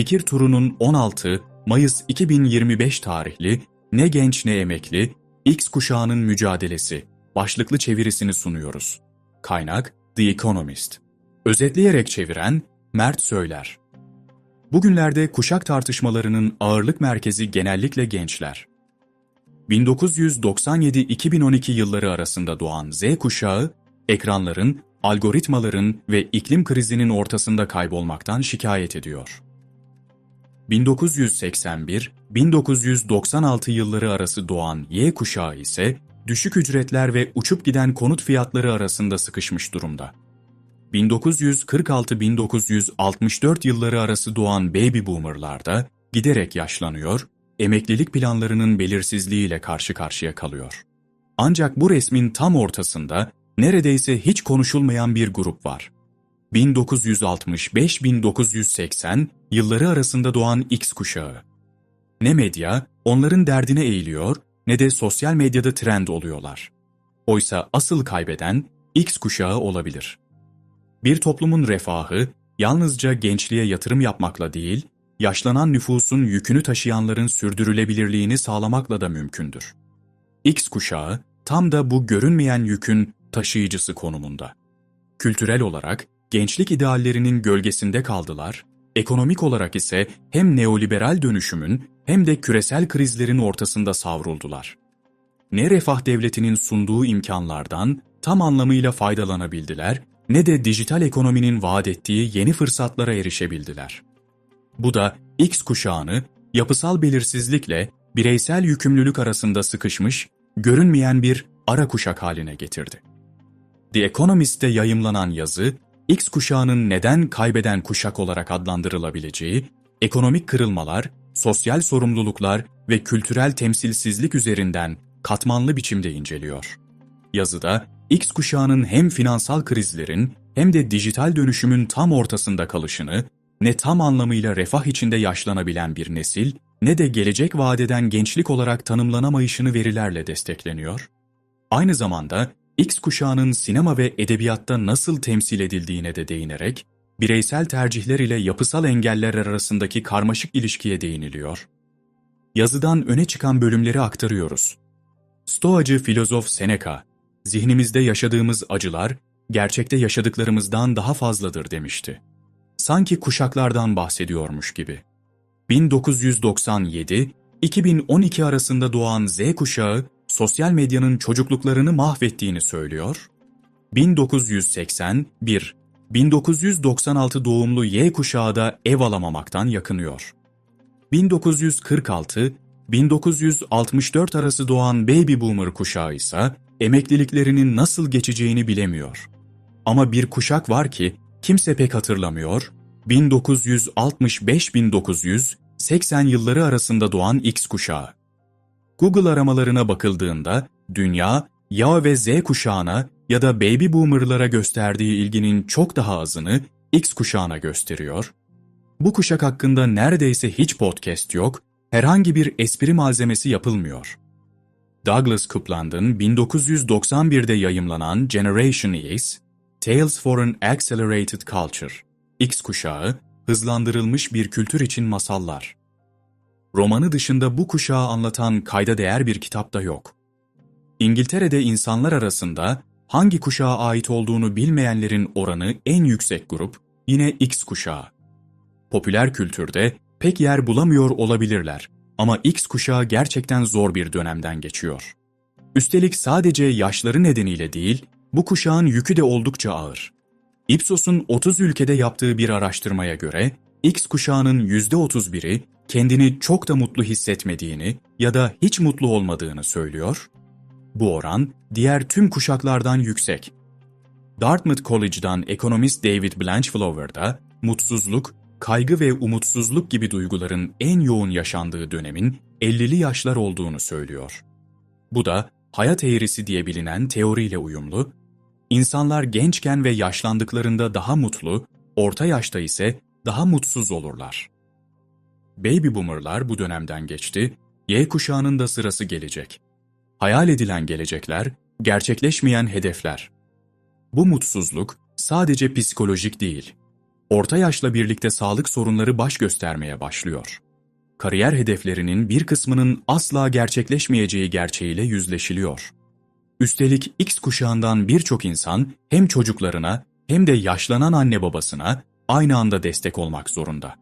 Fikir turunun 16 Mayıs 2025 tarihli Ne Genç Ne Emekli X kuşağının mücadelesi başlıklı çevirisini sunuyoruz. Kaynak The Economist. Özetleyerek çeviren Mert Söyler. Bugünlerde kuşak tartışmalarının ağırlık merkezi genellikle gençler. 1997-2012 yılları arasında doğan Z kuşağı, ekranların, algoritmaların ve iklim krizinin ortasında kaybolmaktan şikayet ediyor. 1981-1996 yılları arası doğan Y kuşağı ise düşük ücretler ve uçup giden konut fiyatları arasında sıkışmış durumda. 1946-1964 yılları arası doğan baby boomerlar da giderek yaşlanıyor, emeklilik planlarının belirsizliğiyle karşı karşıya kalıyor. Ancak bu resmin tam ortasında neredeyse hiç konuşulmayan bir grup var. 1965-1980 yılları arasında doğan X kuşağı. Ne medya onların derdine eğiliyor ne de sosyal medyada trend oluyorlar. Oysa asıl kaybeden X kuşağı olabilir. Bir toplumun refahı yalnızca gençliğe yatırım yapmakla değil, yaşlanan nüfusun yükünü taşıyanların sürdürülebilirliğini sağlamakla da mümkündür. X kuşağı tam da bu görünmeyen yükün taşıyıcısı konumunda. Kültürel olarak gençlik ideallerinin gölgesinde kaldılar, ekonomik olarak ise hem neoliberal dönüşümün hem de küresel krizlerin ortasında savruldular. Ne refah devletinin sunduğu imkanlardan tam anlamıyla faydalanabildiler ne de dijital ekonominin vaat ettiği yeni fırsatlara erişebildiler. Bu da X kuşağını yapısal belirsizlikle bireysel yükümlülük arasında sıkışmış, görünmeyen bir ara kuşak haline getirdi. The Economist'te yayımlanan yazı, X kuşağının neden kaybeden kuşak olarak adlandırılabileceği, ekonomik kırılmalar, sosyal sorumluluklar ve kültürel temsilsizlik üzerinden katmanlı biçimde inceliyor. Yazıda X kuşağının hem finansal krizlerin hem de dijital dönüşümün tam ortasında kalışını, ne tam anlamıyla refah içinde yaşlanabilen bir nesil, ne de gelecek vadeden gençlik olarak tanımlanamayışını verilerle destekleniyor. Aynı zamanda X kuşağının sinema ve edebiyatta nasıl temsil edildiğine de değinerek, bireysel tercihler ile yapısal engeller arasındaki karmaşık ilişkiye değiniliyor. Yazıdan öne çıkan bölümleri aktarıyoruz. Stoacı filozof Seneca, zihnimizde yaşadığımız acılar, gerçekte yaşadıklarımızdan daha fazladır demişti. Sanki kuşaklardan bahsediyormuş gibi. 1997-2012 arasında doğan Z kuşağı, sosyal medyanın çocukluklarını mahvettiğini söylüyor. 1981 1996 doğumlu Y kuşağı da ev alamamaktan yakınıyor. 1946 1964 arası doğan baby boomer kuşağı ise emekliliklerinin nasıl geçeceğini bilemiyor. Ama bir kuşak var ki kimse pek hatırlamıyor. 1965-1980 yılları arasında doğan X kuşağı. Google aramalarına bakıldığında dünya ya ve Z kuşağına ya da baby boomerlara gösterdiği ilginin çok daha azını X kuşağına gösteriyor. Bu kuşak hakkında neredeyse hiç podcast yok, herhangi bir espri malzemesi yapılmıyor. Douglas Coupland'ın 1991'de yayımlanan Generation X, Tales for an Accelerated Culture, X kuşağı, hızlandırılmış bir kültür için masallar. Romanı dışında bu kuşağı anlatan kayda değer bir kitap da yok. İngiltere'de insanlar arasında hangi kuşağa ait olduğunu bilmeyenlerin oranı en yüksek grup yine X kuşağı. Popüler kültürde pek yer bulamıyor olabilirler ama X kuşağı gerçekten zor bir dönemden geçiyor. Üstelik sadece yaşları nedeniyle değil, bu kuşağın yükü de oldukça ağır. Ipsos'un 30 ülkede yaptığı bir araştırmaya göre X kuşağının %31'i kendini çok da mutlu hissetmediğini ya da hiç mutlu olmadığını söylüyor. Bu oran diğer tüm kuşaklardan yüksek. Dartmouth College'dan ekonomist David Blanchflower da mutsuzluk, kaygı ve umutsuzluk gibi duyguların en yoğun yaşandığı dönemin 50'li yaşlar olduğunu söylüyor. Bu da hayat eğrisi diye bilinen teoriyle uyumlu, İnsanlar gençken ve yaşlandıklarında daha mutlu, orta yaşta ise daha mutsuz olurlar. Baby boomerlar bu dönemden geçti, Y kuşağının da sırası gelecek. Hayal edilen gelecekler, gerçekleşmeyen hedefler. Bu mutsuzluk sadece psikolojik değil. orta yaşla birlikte sağlık sorunları baş göstermeye başlıyor. Kariyer hedeflerinin bir kısmının asla gerçekleşmeyeceği gerçeğiyle yüzleşiliyor. Üstelik X kuşağından birçok insan hem çocuklarına hem de yaşlanan anne babasına aynı anda destek olmak zorunda.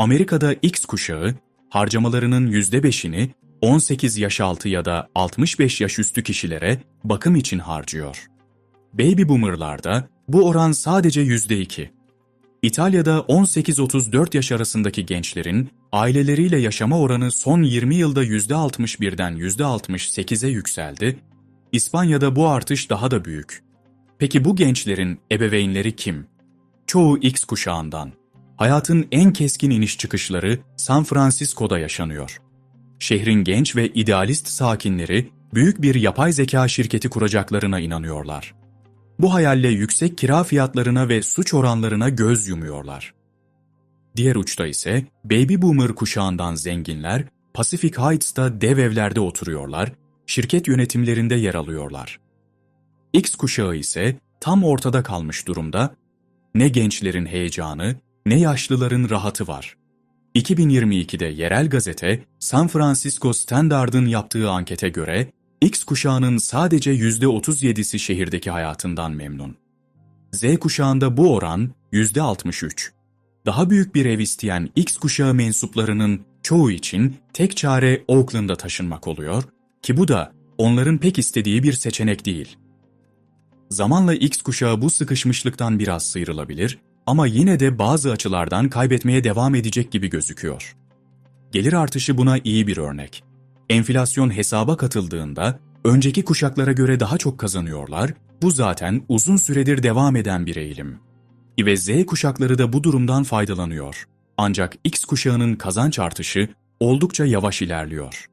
Amerika'da X kuşağı harcamalarının %5'ini 18 yaş altı ya da 65 yaş üstü kişilere bakım için harcıyor. Baby boomerlarda bu oran sadece %2. İtalya'da 18-34 yaş arasındaki gençlerin aileleriyle yaşama oranı son 20 yılda %61'den %68'e yükseldi. İspanya'da bu artış daha da büyük. Peki bu gençlerin ebeveynleri kim? Çoğu X kuşağından. Hayatın en keskin iniş çıkışları San Francisco'da yaşanıyor. Şehrin genç ve idealist sakinleri büyük bir yapay zeka şirketi kuracaklarına inanıyorlar. Bu hayalle yüksek kira fiyatlarına ve suç oranlarına göz yumuyorlar. Diğer uçta ise Baby Boomer kuşağından zenginler Pacific Heights'ta dev evlerde oturuyorlar, şirket yönetimlerinde yer alıyorlar. X kuşağı ise tam ortada kalmış durumda, ne gençlerin heyecanı ne yaşlıların rahatı var. 2022'de yerel gazete San Francisco Standard'ın yaptığı ankete göre X kuşağının sadece %37'si şehirdeki hayatından memnun. Z kuşağında bu oran %63. Daha büyük bir ev isteyen X kuşağı mensuplarının çoğu için tek çare Oakland'a taşınmak oluyor ki bu da onların pek istediği bir seçenek değil. Zamanla X kuşağı bu sıkışmışlıktan biraz sıyrılabilir ama yine de bazı açılardan kaybetmeye devam edecek gibi gözüküyor. Gelir artışı buna iyi bir örnek. Enflasyon hesaba katıldığında önceki kuşaklara göre daha çok kazanıyorlar, bu zaten uzun süredir devam eden bir eğilim. Ve Z kuşakları da bu durumdan faydalanıyor. Ancak X kuşağının kazanç artışı oldukça yavaş ilerliyor.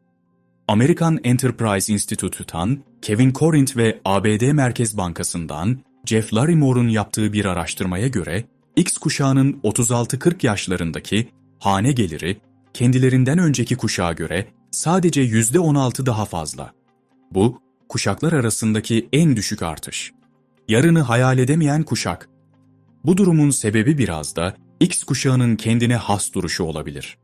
American Enterprise Institute'tan Kevin Corinth ve ABD Merkez Bankası'ndan Jeff Larimore'un yaptığı bir araştırmaya göre X kuşağının 36-40 yaşlarındaki hane geliri kendilerinden önceki kuşağa göre sadece %16 daha fazla. Bu, kuşaklar arasındaki en düşük artış. Yarını hayal edemeyen kuşak. Bu durumun sebebi biraz da X kuşağının kendine has duruşu olabilir.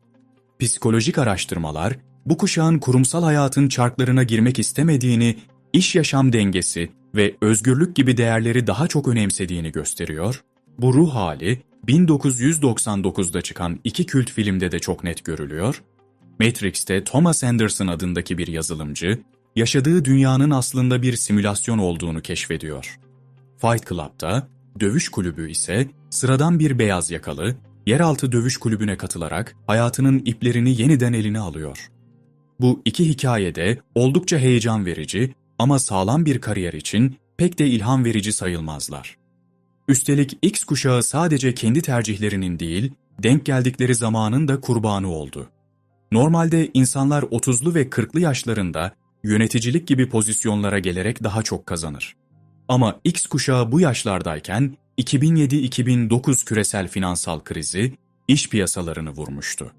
Psikolojik araştırmalar, bu kuşağın kurumsal hayatın çarklarına girmek istemediğini, iş yaşam dengesi ve özgürlük gibi değerleri daha çok önemsediğini gösteriyor bu ruh hali 1999'da çıkan iki kült filmde de çok net görülüyor. Matrix'te Thomas Anderson adındaki bir yazılımcı, yaşadığı dünyanın aslında bir simülasyon olduğunu keşfediyor. Fight Club'da, dövüş kulübü ise sıradan bir beyaz yakalı, yeraltı dövüş kulübüne katılarak hayatının iplerini yeniden eline alıyor. Bu iki hikayede oldukça heyecan verici ama sağlam bir kariyer için pek de ilham verici sayılmazlar. Üstelik X kuşağı sadece kendi tercihlerinin değil, denk geldikleri zamanın da kurbanı oldu. Normalde insanlar 30'lu ve 40'lı yaşlarında yöneticilik gibi pozisyonlara gelerek daha çok kazanır. Ama X kuşağı bu yaşlardayken 2007-2009 küresel finansal krizi iş piyasalarını vurmuştu.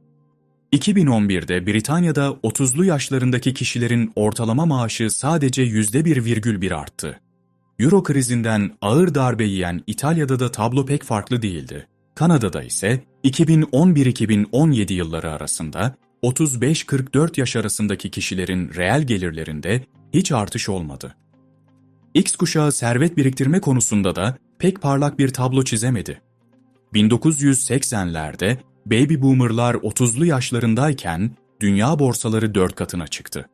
2011'de Britanya'da 30'lu yaşlarındaki kişilerin ortalama maaşı sadece %1,1 arttı. Euro krizinden ağır darbe yiyen İtalya'da da tablo pek farklı değildi. Kanada'da ise 2011-2017 yılları arasında 35-44 yaş arasındaki kişilerin reel gelirlerinde hiç artış olmadı. X kuşağı servet biriktirme konusunda da pek parlak bir tablo çizemedi. 1980'lerde baby boomerlar 30'lu yaşlarındayken dünya borsaları 4 katına çıktı.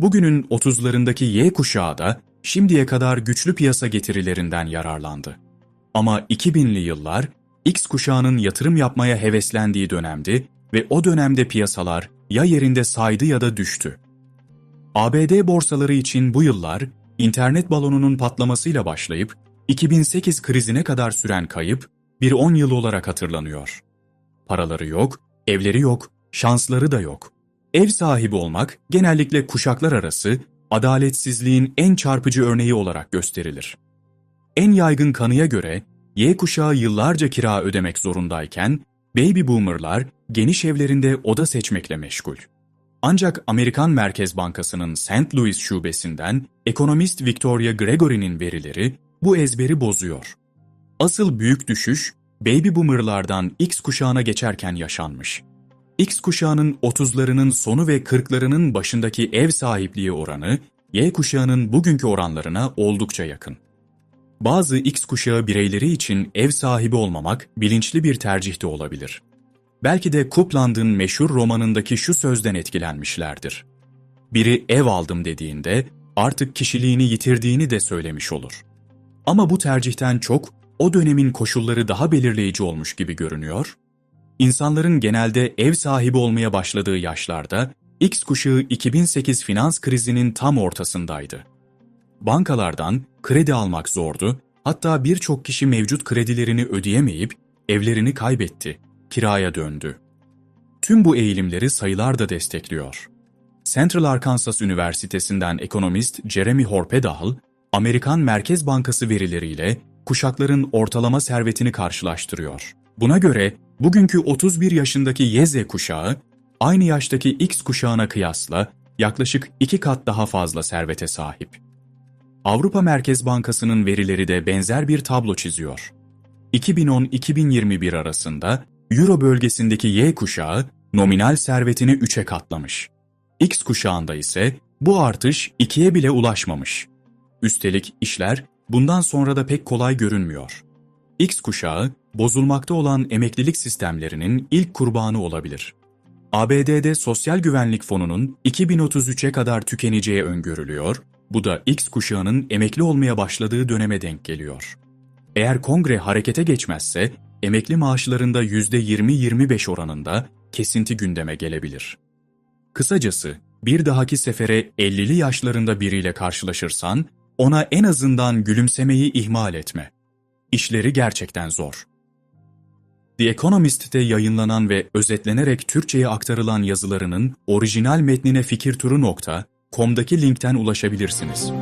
Bugünün 30'larındaki Y kuşağı da şimdiye kadar güçlü piyasa getirilerinden yararlandı. Ama 2000'li yıllar X kuşağının yatırım yapmaya heveslendiği dönemdi ve o dönemde piyasalar ya yerinde saydı ya da düştü. ABD borsaları için bu yıllar internet balonunun patlamasıyla başlayıp 2008 krizine kadar süren kayıp bir 10 yıl olarak hatırlanıyor. Paraları yok, evleri yok, şansları da yok. Ev sahibi olmak genellikle kuşaklar arası adaletsizliğin en çarpıcı örneği olarak gösterilir. En yaygın kanıya göre Y kuşağı yıllarca kira ödemek zorundayken baby boomerlar geniş evlerinde oda seçmekle meşgul. Ancak Amerikan Merkez Bankası'nın St. Louis şubesinden ekonomist Victoria Gregory'nin verileri bu ezberi bozuyor. Asıl büyük düşüş Baby Boomer'lardan X kuşağına geçerken yaşanmış. X kuşağının 30'larının sonu ve 40'larının başındaki ev sahipliği oranı, Y kuşağının bugünkü oranlarına oldukça yakın. Bazı X kuşağı bireyleri için ev sahibi olmamak bilinçli bir tercih de olabilir. Belki de Kupland'ın meşhur romanındaki şu sözden etkilenmişlerdir. Biri ev aldım dediğinde artık kişiliğini yitirdiğini de söylemiş olur. Ama bu tercihten çok o dönemin koşulları daha belirleyici olmuş gibi görünüyor. İnsanların genelde ev sahibi olmaya başladığı yaşlarda X kuşağı 2008 finans krizinin tam ortasındaydı. Bankalardan kredi almak zordu, hatta birçok kişi mevcut kredilerini ödeyemeyip evlerini kaybetti, kiraya döndü. Tüm bu eğilimleri sayılar da destekliyor. Central Arkansas Üniversitesi'nden ekonomist Jeremy Horpedahl, Amerikan Merkez Bankası verileriyle kuşakların ortalama servetini karşılaştırıyor. Buna göre bugünkü 31 yaşındaki Y kuşağı, aynı yaştaki X kuşağına kıyasla yaklaşık iki kat daha fazla servete sahip. Avrupa Merkez Bankası'nın verileri de benzer bir tablo çiziyor. 2010-2021 arasında Euro bölgesindeki Y kuşağı nominal servetini 3'e katlamış. X kuşağında ise bu artış 2'ye bile ulaşmamış. Üstelik işler bundan sonra da pek kolay görünmüyor. X kuşağı, bozulmakta olan emeklilik sistemlerinin ilk kurbanı olabilir. ABD'de Sosyal Güvenlik Fonu'nun 2033'e kadar tükeneceği öngörülüyor, bu da X kuşağının emekli olmaya başladığı döneme denk geliyor. Eğer kongre harekete geçmezse, emekli maaşlarında %20-25 oranında kesinti gündeme gelebilir. Kısacası, bir dahaki sefere 50'li yaşlarında biriyle karşılaşırsan, ona en azından gülümsemeyi ihmal etme. İşleri gerçekten zor. The Economist'te yayınlanan ve özetlenerek Türkçe'ye aktarılan yazılarının orijinal metnine fikirturu.com'daki linkten ulaşabilirsiniz.